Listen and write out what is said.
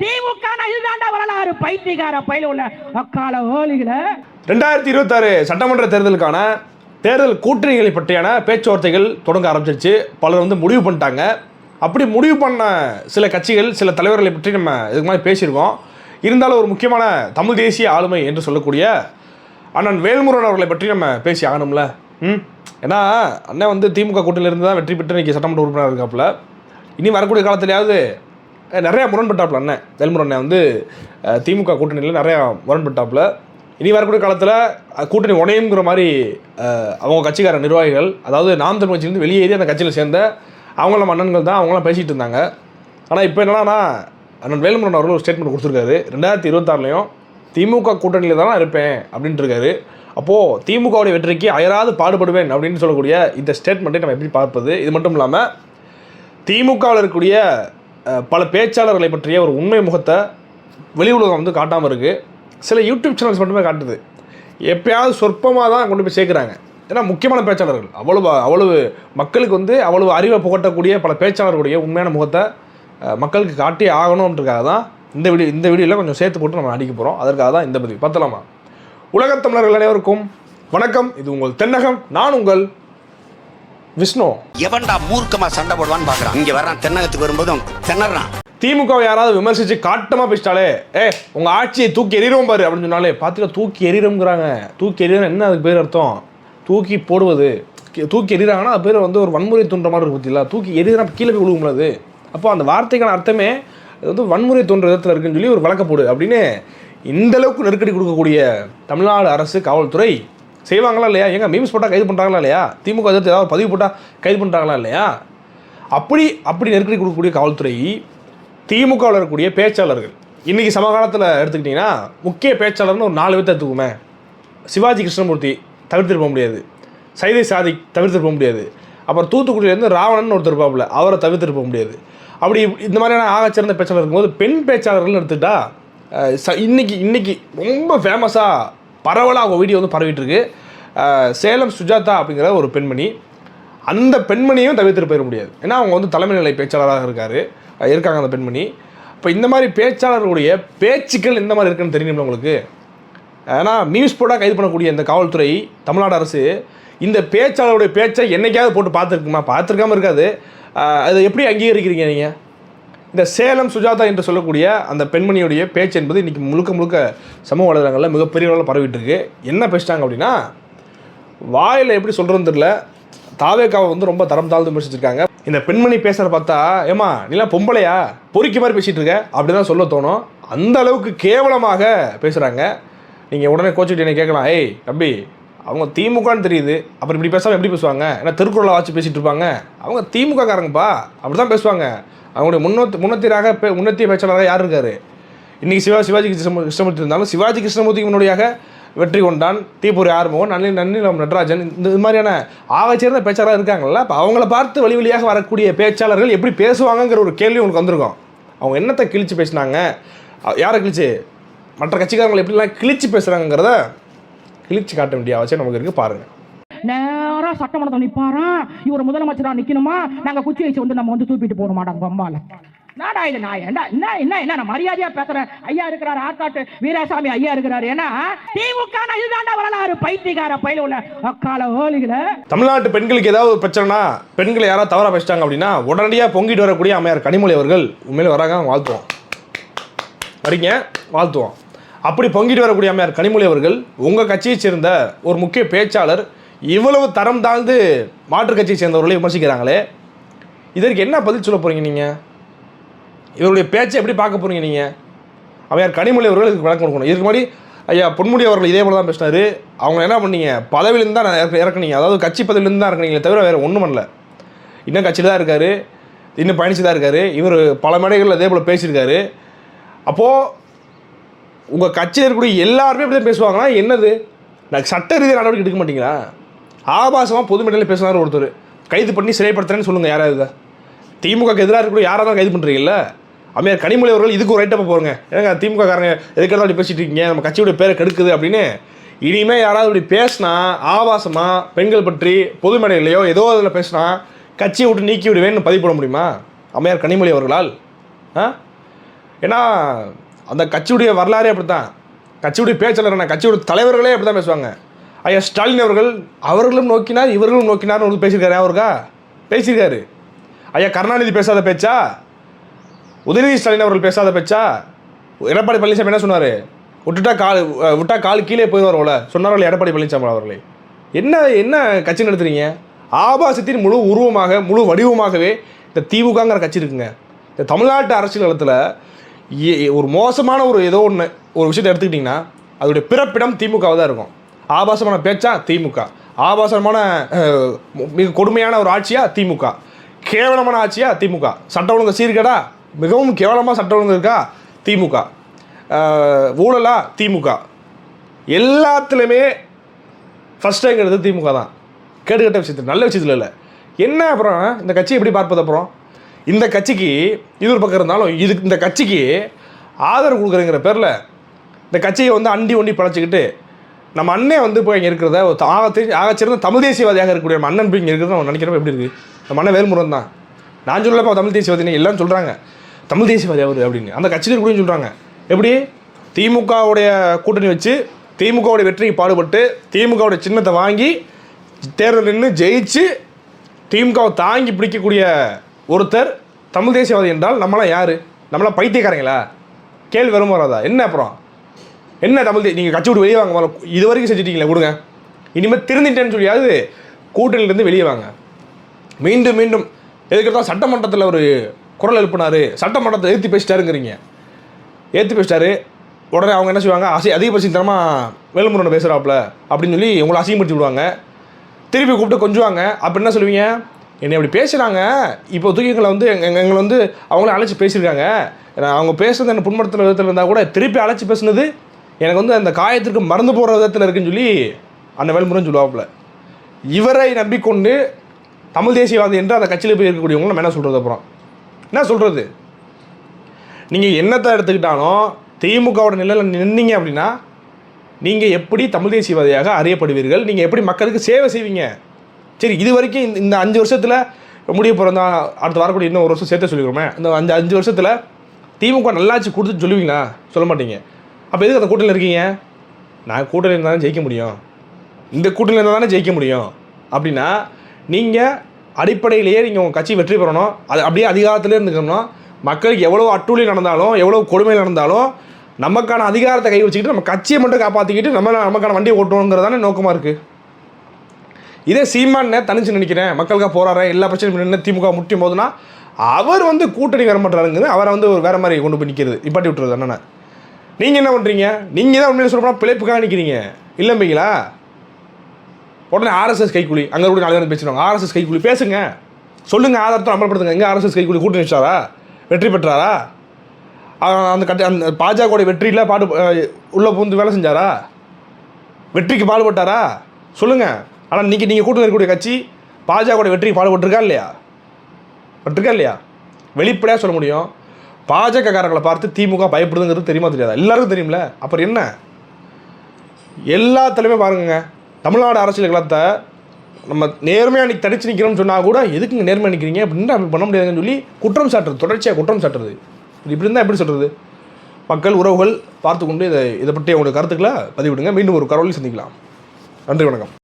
திமுக இதுதாண்டா வரலாறு. பைத்தியக்கார பயில உள்ள அக்கால ஓலிகள ரெண்டாயிரத்தி இருபத்தாறு சட்டமன்ற தேர்தலுக்கான தேர்தல் கூட்டணிகளை பற்றியான பேச்சுவார்த்தைகள் தொடங்க ஆரம்பிச்சிருச்சு. பலர் வந்து முடிவு பண்ணிட்டாங்க. அப்படி முடிவு பண்ண சில கட்சிகள் சில தலைவர்களை பற்றி நம்ம இதுக்கு மாதிரி பேசியிருக்கோம். இருந்தாலும் ஒரு முக்கியமான தமிழ் தேசிய ஆளுமை என்று சொல்லக்கூடிய அண்ணன் வேல்முருகன் அவர்களை பற்றி நம்ம பேசி ஆகணும்ல. ம்? ஏன்னா அண்ணன் வந்து திமுக கூட்டணியிலிருந்து தான் வெற்றி பெற்று இன்றைக்கி சட்டமன்ற உறுப்பினர் இருக்காப்புல. இனி வரக்கூடிய காலத்துலையாவது நிறையா முரண்பட்டாப்புல அண்ணன் வேல்முருகன் அண்ணன் வந்து திமுக கூட்டணியில் நிறையா முரண்பட்டாப்புல. இனி வரக்கூடிய காலத்தில் கூட்டணி உடையுங்கிற மாதிரி அவங்க கட்சிக்கார நிர்வாகிகள் அதாவது நாம் தமிழ் கட்சியிலேருந்து வெளியேறி அந்த கட்சியில் சேர்ந்த அவங்கள அண்ணன்கள் தான் அவங்களாம் பேசிகிட்டு இருந்தாங்க. ஆனால் இப்போ என்னன்னா அண்ணன் வேலுமுருகன் அவர்கள் ஒரு ஸ்டேட்மெண்ட் கொடுத்துருக்காரு. ரெண்டாயிரத்தி இருபத்தாறுலையும் திமுக கூட்டணியில் தான் நான் இருப்பேன் அப்படின்ட்டு இருக்காரு. அப்போது திமுகவுடைய வெற்றிக்கு அயராது பாடுபடுவேன் அப்படின்னு சொல்லக்கூடிய இந்த ஸ்டேட்மெண்ட்டை நம்ம எப்படி பார்ப்பது? இது மட்டும் இல்லாமல் திமுகவில் இருக்கக்கூடிய பல பேச்சாளர்களை பற்றிய ஒரு உண்மை முகத்தை வெளி உலகம் வந்து காட்டாமல் இருக்குது சில யூடியூப் சேனல்ஸ் மட்டுமே காட்டுது. எப்பயாவது சொற்பமாக தான் கொண்டு போய் சேர்க்குறாங்க. ஏன்னா முக்கியமான பேச்சாளர்கள். அவ்வளவு அவ்வளவு மக்களுக்கு வந்து அவ்வளவு அறிவை புகட்டக்கூடிய பல பேச்சாளர்களுடைய உண்மையான முகத்தை மக்களுக்கு காட்டி ஆகணுன்றதுக்காக தான் இந்த வீடியோ இந்த வீடியோவில் கொஞ்சம் சேர்த்து போட்டு நம்ம அடிக்க போகிறோம் அதற்காக தான் இந்த பதிவு. பார்த்தலாமா உலகத் தமிழர்கள் அனைவருக்கும் வணக்கம். இது உங்கள் தென்னகம். நான் உங்கள் விஷ்ணு. எவன்டா மூர்க்கமா சண்டை போடுவான்னு பாக்குறான். இங்க வர்றான் தென்னகத்துக்கு வரும்போதும் திணறான். திமுக யாராவது விமர்சிச்சு காட்டமா பேசிட்டாலே ஏ உங்க ஆட்சியை தூக்கி எறிகிறோம் பாரு அப்படின்னு சொன்னாலே பார்த்துக்க தூக்கி எறிகிறோங்கிறாங்க தூக்கி எறிகிறோம் என்ன அதுக்கு பேர் அர்த்தம்? தூக்கி போடுவது. தூக்கி எறிகிறாங்கன்னா அது பேர் வந்து ஒரு வன்முறை தூண்டுற மாதிரி இருக்கு பத்தியில தூக்கி எறிகிறா கீழே போய் விழுகும்ல அது அப்போ அந்த வார்த்தைக்கான அர்த்தமே அது வந்து வன்முறை தோன்ற விதத்தில் இருக்குன்னு சொல்லி ஒரு விளக்க போடு அப்படின்னு இந்த அளவுக்கு நெருக்கடி கொடுக்கக்கூடிய தமிழ்நாடு அரசு காவல்துறை செய்வாங்களா இல்லையா? எங்க மீம்ஸ் போட்டால் கைது பண்ணுறாங்களா இல்லையா? திமுக எதிர்த்து ஏதாவது பதிவு போட்டால் கைது பண்ணுறாங்களா இல்லையா? அப்படி அப்படி நெருக்கடி கொடுக்கக்கூடிய காவல்துறை திமுகவில் இருக்கக்கூடிய பேச்சாளர்கள். இன்றைக்கி சமகாலத்தில் எடுத்துக்கிட்டிங்கன்னா முக்கிய பேச்சாளர்னு ஒரு நாலு பேர்த்த எடுத்துக்குமே சிவாஜி கிருஷ்ணமூர்த்தி தவிர்த்திருக்க முடியாது. சைதை சாதி தவிர்த்துட்டு போக முடியாது. அப்புறம் தூத்துக்குடியிலேருந்து ராவணன் ஒருத்தர் இருப்பாப்புல அவரை தவிர்த்திருக்க முடியாது. அப்படி இந்த மாதிரியான ஆகச்சிறந்த பேச்சாளர் இருக்கும்போது பெண் பேச்சாளர்கள்னு எடுத்துக்கிட்டால் ச இன்னைக்கு இன்னைக்கு ரொம்ப ஃபேமஸாக பரவலாக அவங்க வீடியோ வந்து பரவிட்டு இருக்கு சேலம் சுஜாதா அப்படிங்கிற ஒரு பெண்மணி அந்த பெண்மணியும் தவிர்த்து போயிட முடியாது. ஏன்னா அவங்க வந்து தலைமை நிலை பேச்சாளராக இருக்காரு. இருக்காங்க அந்த பெண்மணி. இப்போ இந்த மாதிரி பேச்சாளர்களுடைய பேச்சுக்கள் எந்த மாதிரி இருக்குன்னு தெரியும்ல உங்களுக்கு? ஏன்னா நியூஸ் போட்டால் கைது பண்ணக்கூடிய இந்த காவல்துறை தமிழ்நாடு அரசு இந்த பேச்சாளருடைய பேச்சை என்னைக்காவது போட்டு பார்த்துருக்குமா? பார்த்துருக்காம இருக்காது. அதை எப்படி அங்கீகரிக்கிறீங்க நீங்கள் இந்த சேலம் சுஜாதா என்று சொல்லக்கூடிய அந்த பெண்மணியுடைய பேச்சு என்பது இன்றைக்கி முழுக்க முழுக்க சமூக வலைதளங்களில் மிகப்பெரிய அளவில் பரவிட்டு இருக்கு என்ன பேசிட்டாங்க அப்படின்னா வாயில் எப்படி சொல்கிறதுன்னு தெரியல. தாவேக்காவை வந்து ரொம்ப தரம் தாழ்ந்து விமர்சிச்சிருக்காங்க. இந்த பெண்மணி பேசுகிற பார்த்தா ஏமா நீலாம் பொம்பளையா? பொறிக்க மாதிரி பேசிகிட்டு இருக்க. அப்படி தான் சொல்ல தோணும். அந்த அளவுக்கு கேவலமாக பேசுகிறாங்க நீங்கள் உடனே கோச்சுக்கிட்டு என்னை கேட்கலாம். ஏய் தம்பி அவங்க திமுகன்னு தெரியுது. அப்புறம் இப்படி பேசாமல் எப்படி பேசுவாங்க? ஏன்னா திருக்குறளை வச்சு பேசிகிட்டு இருப்பாங்க? அவங்க திமுக காரங்கப்பா அப்படி தான் பேசுவாங்க. அவங்களுடைய முன்னோத்து முன்னத்தியராக பே முன்னத்திய பேச்சாளராக யார் இருக்கார்? இன்றைக்கி சிவா சிவாஜி கிருஷ்ணமூ கிருஷ்ணமூர்த்தி இருந்தாலும் சிவாஜி கிருஷ்ணமூர்த்திக்கு முன்னோடியாக வெற்றி கொண்டான் தீபுரி ஆறுமுகன் நன்னி நன்னிலம் நடராஜன் இந்த இது மாதிரியான ஆகச்சிறந்த பேச்சாளராக இருக்காங்கல்ல அப்போ அவங்கள பார்த்து வழி வழியாக வரக்கூடிய பேச்சாளர்கள் எப்படி பேசுவாங்கங்கிற ஒரு கேள்வி உங்களுக்கு வந்திருக்கும். அவங்க என்னத்தை கிழிச்சு பேசினாங்க? யாரை கிழிச்சு? மற்ற கட்சிக்காரங்களை எப்படிலாம் கிழிச்சு பேசுகிறாங்கிறத கிழிச்சு காட்ட வேண்டிய அவசியம் நமக்கு இருக்குது பாருங்கள் நேரா சட்டமன்றத்தில் நிற்பாரா இவர் முதலமைச்சரா நிக்கணுமா? நாங்க குச்சி வச்சு வந்து நம்ம வந்து தூக்கிட்டு போக மாட்டோம் பம்பால நாடா இது நான் என்ன என்ன என்ன என்ன நான் மரியாதையா பேசுறேன்? ஐயா இருக்கிறாரு ஆற்காட்டு வீராசாமி ஐயா இருக்கிறாரு. ஏன்னா திமுக இதுதாண்டா வரலாறு. பைத்தியக்கார பயில உள்ள அக்கால ஓலிகள. தமிழ்நாட்டு பெண்களுக்கு ஏதாவது பிரச்சனைனா பெண்களை யாராவது தவறா பேசிட்டாங்க அப்படின்னா உடனடியாக பொங்கிட்டு வரக்கூடிய அம்மையார் கனிமொழி அவர்கள் உண்மையில வராங்க வாழ்த்துவோம். வரீங்க? வாழ்த்துவோம். அப்படி பொங்கிட்டு வரக்கூடிய அம்மையார் கனிமொழி அவர்கள் உங்கள் கட்சியைச் சேர்ந்த ஒரு முக்கிய பேச்சாளர் இவ்வளவு தரம் தாழ்ந்து மாற்றுக் கட்சியை சேர்ந்தவர்களை விமர்சிக்கிறாங்களே இதற்கு என்ன பதில் சொல்ல போகிறீங்க நீங்கள் இவருடைய பேச்சை எப்படி பார்க்க போகிறீங்க நீங்கள் அவையார் கனிமொழி அவர்கள் இதுக்கு விளக்கம் கொடுக்கணும். இதுக்கு முன்னாடி ஐயா பொன்முடி அவர்கள் இதே போல தான் பேசினாரு. அவங்க என்ன பண்ணீங்க? பதவியிலேருந்து தான் இறக்க- இறக்குனீங்க. அதாவது கட்சி பதவியிலேருந்து தான் இறக்குனீங்களே தவிர வேறு ஒன்றும் பண்ணல. இன்னும் கட்சியில் தான் இருக்காரு. இன்னும் பயணிச்சு தான் இருக்காரு. இவர் பல மேடைகளில் இதே போல் பேசியிருக்காரு. அப்போது உங்கள் கட்சியில் இருக்கக்கூடிய எல்லாருமே இப்படி தான் பேசுவாங்கன்னா என்னது? நான் சட்ட ரீதியாக நடவடிக்கை எடுக்க மாட்டீங்களா? ஆபாசமாக பொது மேடையில் பேசினார் ஒருத்தர். கைது பண்ணி சிறைப்படுத்துறேன்னு சொல்லுங்கள் யாராவது இதை? திமுகக்கு எதிராக இருக்கக்கூடிய யாராக தான் கைது பண்ணுறீங்கல்ல அம்மையார் கனிமொழி அவர்கள் இதுக்கு ஒரு ரைட்டப்போ போகிறங்க ஏங்க திமுக காரங்க எதுக்கெல்லாம் அப்படி பேசிட்டு இருக்கீங்க? நம்ம கட்சியோட பேரை கெடுக்குது அப்படின்னு. இனிமேல் யாராவது இப்படி பேசினா ஆபாசமாக பெண்கள் பற்றி பொது மேடையிலையோ ஏதோ அதில் பேசினா கட்சியை விட்டு நீக்கி விடுவேன்னு பதிவு போட முடியுமா? அம்மையார் கனிமொழி அவர்களால். ஆ? ஏன்னா அந்த கட்சியுடைய வரலாறே அப்படித்தான். கட்சியுடைய பேச்சாளர் கட்சியுடைய தலைவர்களே அப்படி தான் பேசுவாங்க. ஐயா ஸ்டாலின் அவர்கள் அவர்களும் நோக்கினார் இவர்களும் நோக்கினார்னு உங்களுக்கு பேசியிருக்காரு. அவருக்கா பேசியிருக்காரு. ஐயா கருணாநிதி பேசாத பேச்சா? உதயநிதி ஸ்டாலின் அவர்கள் பேசாத பேச்சா? எடப்பாடி பழனிசாமி என்ன சொன்னார்? விட்டுட்டா கால் விட்டா கால் கீழே போயிடுவாரோல சொன்னார்கள் எடப்பாடி பழனிசாமி அவர்களே. என்ன என்ன கட்சி நடத்துறீங்க ஆபாசத்தின் முழு உருவமாக முழு வடிவமாகவே இந்த திமுகங்கிற கட்சி இருக்குங்க. இந்த தமிழ்நாட்டு அரசியல் களத்தில் ஏ- ஒரு மோசமான ஒரு ஏதோ ஒன்று ஒரு விஷயத்தை எடுத்துக்கிட்டிங்கன்னா அதோடைய பிறப்பிடம் திமுகவாக தான் இருக்கும். ஆபாசமான பேச்சா திமுக. ஆபாசமான மிக கொடுமையான ஒரு ஆட்சியா திமுக. கேவலமான ஆட்சியா திமுக. சட்ட ஒழுங்கு சீர்கேடா? மிகவும் கேவலமாக சட்ட ஒழுங்கு இருக்கா திமுக. ஊழலா திமுக. எல்லாத்துலேயுமே ஃபஸ்ட் ரேங்கிறது திமுக தான். கேடுகட்ட விஷயத்தில் நல்ல விஷயத்தில் இல்லை. என்ன அப்புறம் இந்த கட்சி எப்படி பார்ப்பது அப்புறம்? இந்த கட்சிக்கு இது ஒரு பக்கம் இருந்தாலும் இதுக்கு இந்த கட்சிக்கு ஆதரவு கொடுக்குறேங்கிற பேரில் இந்த கட்சியை வந்து அண்டி ஒண்டி பழச்சிக்கிட்டு நம்ம அண்ணே வந்து போய் இங்கே இருக்கிறத ஒரு ஆக சிறந்த தமிழ் தேசியவாதியாக இருக்கக்கூடிய நம்ம அண்ணன் போய் இங்கே இருக்கிறத நம்ம நினைக்கிறப்ப எப்படி இருக்குது நம்ம அண்ணன் வேல்முருகன் தான். நான் சொல்லப்போ தமிழ் தேசியவாதினே எல்லாம் சொல்கிறாங்க தமிழ் தேசியவாதி அவர் அப்படின்னு. அந்த கட்சியில் கூட சொல்கிறாங்க எப்படி? திமுகவுடைய கூட்டணி வச்சு திமுகவுடைய வெற்றிக்கு பாடுபட்டு திமுகவுடைய சின்னத்தை வாங்கி தேர்தல் நின்று ஜெயிச்சு திமுகவை தாங்கி பிடிக்கக்கூடிய ஒருத்தர் தமிழ் தேசியவாதி என்றால் நம்மளாம் யார்? நம்மளாம் பைத்தியக்காரங்களா? கேள்வி வரும் வராதா? என்ன அப்புறம்? என்ன தமிழ் தே நீங்கள் கட்சி விட்டு வெளியே வாங்க இது வரைக்கும் செஞ்சுட்டீங்களே கொடுங்க. இனிமேல் திருந்திட்டேன்னு சொல்லியாவது கூட்டணியிலேருந்து வெளியே வாங்க. மீண்டும் மீண்டும் எதுக்கு சட்டமன்றத்தில் ஒரு குரல் எழுப்பினார். சட்டமன்றத்தை ஏற்றி பேசிட்டாருங்கிறீங்க. ஏற்றி பேசிட்டாரு. உடனே அவங்க என்ன செய்வாங்க அசி அதிகபட்சத்தனமாக வேலுமுருகன் பேசுகிறாப்புல அப்படின்னு சொல்லி உங்களை அசிங்கப்படுத்தி விடுவாங்க. திருப்பி கூப்பிட்டு கொஞ்சுவாங்க. அப்போ என்ன சொல்லுவீங்க? என்னை அப்படி பேசுகிறாங்க இப்போ தூக்கிங்களை வந்து எங்கள் எங்களை வந்து அவங்கள அழைச்சி பேசியிருக்காங்க. அவங்க பேசுறது என்ன புண்படுத்துகிற விதத்தில் இருந்தால் கூட திருப்பி அழைச்சி பேசுனது எனக்கு வந்து அந்த காயத்திற்கு மறந்து போகிற விதத்தில் இருக்குன்னு சொல்லி அந்த வேல்முருகன் சொல்லுவாப்புல. இவரை நம்பிக்கொண்டு தமிழ் தேசியவாதி என்று அந்த கட்சியில் போய் இருக்கக்கூடியவங்களும் நம்ம என்ன சொல்கிறது அப்புறம்? என்ன சொல்கிறது நீங்கள் என்னத்தை எடுத்துக்கிட்டாலும் திமுகவோட நிலையில் நின்னீங்க அப்படின்னா நீங்கள் எப்படி தமிழ் தேசியவாதியாக அறியப்படுவீர்கள்? நீங்கள் எப்படி மக்களுக்கு சேவை செய்வீங்க? சரி இது வரைக்கும் இந்த- இந்த அஞ்சு வருஷத்தில் முடிய பிறந்தா அடுத்த வரக்கூடிய இன்னும் ஒரு வருஷம் சேர்த்து சொல்லிக்கிறோமே இந்த அஞ்சு அஞ்சு வருஷத்தில் திமுக நல்லாச்சு கொடுத்து சொல்லுவீங்களா? சொல்ல மாட்டீங்க. அப்போ எதுக்கு அந்த கூட்டணியில் இருக்கீங்க? நான் கூட்டணியில் இருந்தால் தானே ஜெயிக்க முடியும். இந்த கூட்டணியில் இருந்தால் தானே ஜெயிக்க முடியும். அப்படின்னா நீங்கள் அடிப்படையிலேயே நீங்கள் உங்கள் கட்சி வெற்றி பெறணும். அது அப்படியே அதிகாரத்திலே இருந்துக்கணும் மக்களுக்கு எவ்வளோ அட்டூழி நடந்தாலும் எவ்வளோ கொடுமை நடந்தாலும் நமக்கான அதிகாரத்தை கை வச்சுக்கிட்டு நம்ம கட்சியை மட்டும் காப்பாற்றிக்கிட்டு நம்ம நமக்கான வண்டியை ஓட்டணுங்கிறதானே நோக்கமாக இருக்குது இதே சீமான் தனிச்சு நினைக்கிறேன். மக்களுக்காக போராடுறேன். எல்லா பிரச்சனையும் நின்று திமுக முட்டியும் போதுன்னா அவர் வந்து கூட்டணி வர மாட்டாருங்குது அவரை வந்து ஒரு வேறு மாதிரி கொண்டு போய் நிற்கிறது இப்பாட்டி விட்டுறது என்னென்ன? நீங்கள் என்ன பண்ணுறீங்க நீங்கள் தான் உண்மையில சொல்லப்போனால் பிழைப்புக்காக நிற்கிறீங்க இல்லைம்பீங்களா உடனே ஆர்எஸ்எஸ் கைக்கூலி அங்கே கூட நாலு பேர் பேசுகிறாங்க ஆர்எஸ்எஸ் கைக்கூலி பேசுங்க. சொல்லுங்கள் ஆதாரத்தை அமல்படுத்துங்க. எங்கே ஆர்எஸ்எஸ் கைக்கூலி கூட்டணி வச்சாரா? வெற்றி பெற்றாரா? அந்த கட்ட அந்த பாஜகவுடைய வெற்றியில் பாடு உள்ளே பூந்து வேலை செஞ்சாரா? வெற்றிக்கு பாடுபட்டாரா? சொல்லுங்கள் ஆனால் இன்றைக்கி நீங்கள் கூட்டணி இருக்கக்கூடிய கட்சி பாஜகவுடைய வெற்றிக்கு பாடுபட்டிருக்கா இல்லையா? பட்டிருக்கா இல்லையா? வெளிப்படையாக சொல்ல முடியும். பாஜகக்காரங்களை பார்த்து திமுக பயப்படுதுங்கிறது தெரியுமா தெரியாதா? எல்லாருக்கும் தெரியும்ல. அப்புறம் என்ன? எல்லாத்துலேயுமே பாருங்க தமிழ்நாடு அரசியல் களத்தை நம்ம நேர்மையாக அன்றைக்கி தடிச்சு நிற்கிறோம்னு சொன்னால் கூட எதுக்குங்க நேர்மையாக நிற்கிறீங்க அப்படின்னு அப்படி பண்ண முடியாதுன்னு சொல்லி குற்றம் சாட்டுறது தொடர்ச்சியாக குற்றம் சாட்டுறது. இது இப்படி இருந்தால் எப்படி சொல்கிறது மக்கள் உறவுகள் பார்த்து கொண்டு இதை இதை பற்றி அவங்களுடைய கருத்துக்களை பதிவிடுங்க. மீண்டும் ஒரு கரோலி சந்திக்கலாம். நன்றி வணக்கம்.